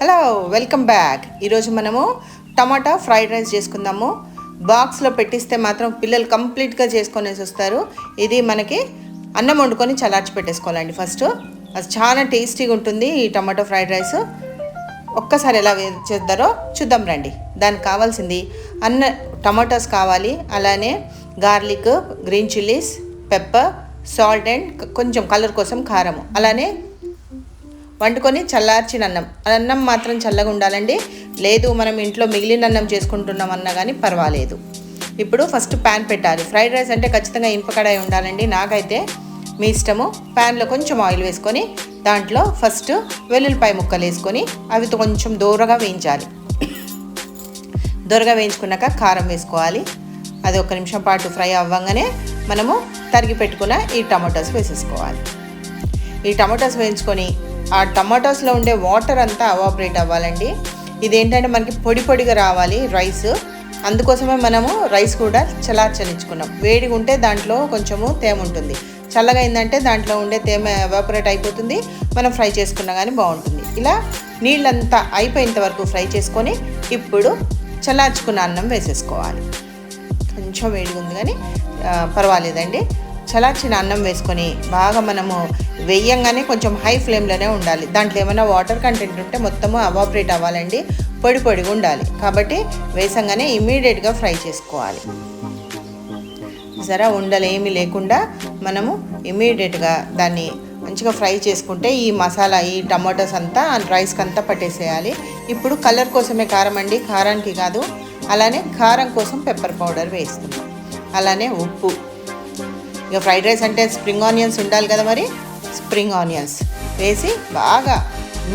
Hello welcome back ఈరోజు మనము టమాటా fried rice చేసుకుందాము. బాక్స్లో పెట్టిస్తే మాత్రం పిల్లలు కంప్లీట్గా చేసుకొనేసి వస్తారు. ఇది మనకి అన్నం వండుకొని చలార్చి పెట్టేసుకోవాలండి ఫస్ట్. అది చాలా టేస్టీగా ఉంటుంది ఈ టమాటో ఫ్రైడ్ రైస్. ఒక్కసారి ఎలా చేస్తారో చూద్దాం రండి. దానికి కావాల్సింది అన్న టమాటాస్ కావాలి. అలానే garlic green chillies pepper salt and కొంచెం కలర్ కోసం కారము. అలానే వండుకొని చల్లార్చిన అన్నం అన్నం మాత్రం చల్లగా ఉండాలండి. లేదు మనం ఇంట్లో మిగిలిన అన్నం చేసుకుంటున్నాం అన్నా కానీ పర్వాలేదు. ఇప్పుడు ఫస్ట్ ప్యాన్ పెట్టాలి. ఫ్రైడ్ రైస్ అంటే ఖచ్చితంగా ఇంపకడాయి ఉండాలండి. నాకైతే మీ ఇష్టము. ప్యాన్లో కొంచెం ఆయిల్ వేసుకొని దాంట్లో ఫస్ట్ వెల్లుల్లిపాయ ముక్కలు వేసుకొని అవి కొంచెం దూరగా వేయించాలి. దొరగా వేయించుకున్నాక కారం వేసుకోవాలి. అది ఒక నిమిషం పాటు ఫ్రై అవ్వగానే మనము తరిగి పెట్టుకున్న ఈ టమాటోస్ వేసేసుకోవాలి. ఈ టమాటోస్ వేయించుకొని ఆ టమాటోస్లో ఉండే వాటర్ అంతా అవాపరేట్ అవ్వాలండి. ఇదేంటంటే మనకి పొడి పొడిగా రావాలి రైస్. అందుకోసమే మనము రైస్ కూడా చలార్చనిచ్చుకున్నాం వేడిగా ఉంటే దాంట్లో కొంచెము తేమ ఉంటుంది. చల్లగా అయిందంటే దాంట్లో ఉండే తేమ ఎవాపరేట్ అయిపోతుంది. మనం ఫ్రై చేసుకున్నా కానీ బాగుంటుంది. ఇలా నీళ్ళంతా అయిపోయేంత వరకు ఫ్రై చేసుకొని ఇప్పుడు చల్లార్చుకున్న అన్నం వేసేసుకోవాలి. కొంచెం వేడిగా ఉంది కానీ పర్వాలేదండి. చలార్చిన అన్నం వేసుకొని బాగా మనము వేయంగానే కొంచెం హై ఫ్లేమ్లోనే ఉండాలి. దాంట్లో ఏమైనా వాటర్ కంటెంట్ ఉంటే మొత్తము అవాపరేట్ అవ్వాలండి. పొడి పొడిగా ఉండాలి. కాబట్టి వేసంగానే ఇమీడియట్గా ఫ్రై చేసుకోవాలి. జర ఉండలేమి లేకుండా మనము ఇమీడియట్గా దాన్ని మంచిగా ఫ్రై చేసుకుంటే ఈ మసాలా ఈ టమాటోస్ అంతా రైస్కి అంతా పట్టేసేయాలి. ఇప్పుడు కలర్ కోసమే కారం అండి. కారానికి కాదు. అలానే కారం కోసం పెప్పర్ పౌడర్ వేస్తున్నాం. అలానే ఉప్పు. ఇక ఫ్రైడ్ రైస్ అంటే స్ప్రింగ్ ఆనియన్స్ ఉండాలి కదా మరి? Spring onions. వేసి బాగా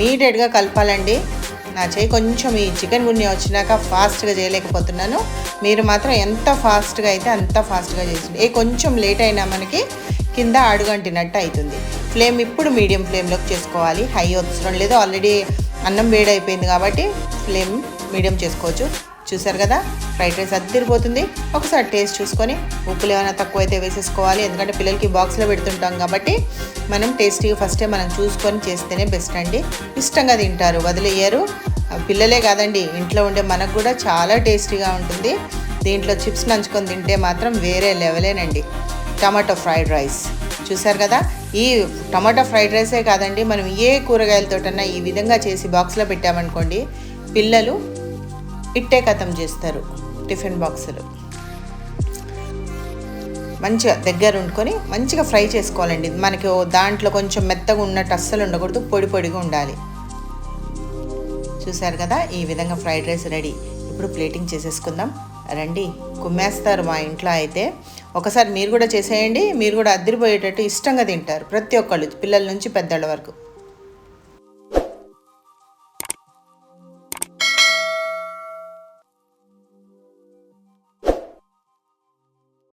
మీడియట్గా కలపాలండి. నా చేయి కొంచెం ఈ చికెన్ గున్ని వచ్చినాక ఫాస్ట్గా చేయలేకపోతున్నాను. మీరు మాత్రం ఎంత ఫాస్ట్గా అయితే అంత ఫాస్ట్గా చేసింది. ఏ కొంచెం లేట్ అయినా మనకి కింద అడుగంటినట్టు అవుతుంది ఫ్లేమ్ ఇప్పుడు మీడియం ఫ్లేమ్లోకి చేసుకోవాలి. హై అవసరం లేదు ఆల్రెడీ అన్నం వేడైపోయింది కాబట్టి ఫ్లేమ్ మీడియం చేసుకోవచ్చు. చూసారు కదా? ఫ్రైడ్ రైస్ అద్దరిపోతుంది. ఒకసారి టేస్ట్ చూసుకొని ఉప్పులు ఏమైనా తక్కువ అయితే వేసేసుకోవాలి. ఎందుకంటే పిల్లలకి బాక్స్లో పెడుతుంటాం కాబట్టి మనం టేస్టీగా ఫస్టే మనం చూసుకొని చేస్తేనే బెస్ట్ అండి. ఇష్టంగా తింటారు వదిలేయరు. పిల్లలే కాదండి ఇంట్లో ఉండే మనకు కూడా చాలా టేస్టీగా ఉంటుంది. దీంట్లో చిప్స్ నంచుకొని తింటే మాత్రం వేరే లెవెలేనండి టమాటో ఫ్రైడ్ రైస్ చూసారు కదా? ఈ టమాటో ఫ్రైడ్ రైసే కాదండి మనం ఏ కూరగాయలతోటన్నా ఈ విధంగా చేసి బాక్స్లో పెట్టామనుకోండి పిల్లలు ఇట్టే కథం చేస్తారు టిఫిన్ బాక్సులు. మంచిగా దగ్గర వండుకొని మంచిగా ఫ్రై చేసుకోవాలండి. మనకి దాంట్లో కొంచెం మెత్తగా ఉన్నట్టు అస్సలు ఉండకూడదు పొడి పొడిగా ఉండాలి. చూశారు కదా ఈ విధంగా ఫ్రైడ్ రైస్ రెడీ. ఇప్పుడు ప్లేటింగ్ చేసేసుకుందాం. రండి కుమ్మేస్తారు మా ఇంట్లో అయితే. ఒకసారి మీరు కూడా చేసేయండి మీరు కూడా అద్దరిపోయేటట్టు ఇష్టంగా తింటారు ప్రతి ఒక్కళ్ళు పిల్లల నుంచి పెద్దవాళ్ళ వరకు.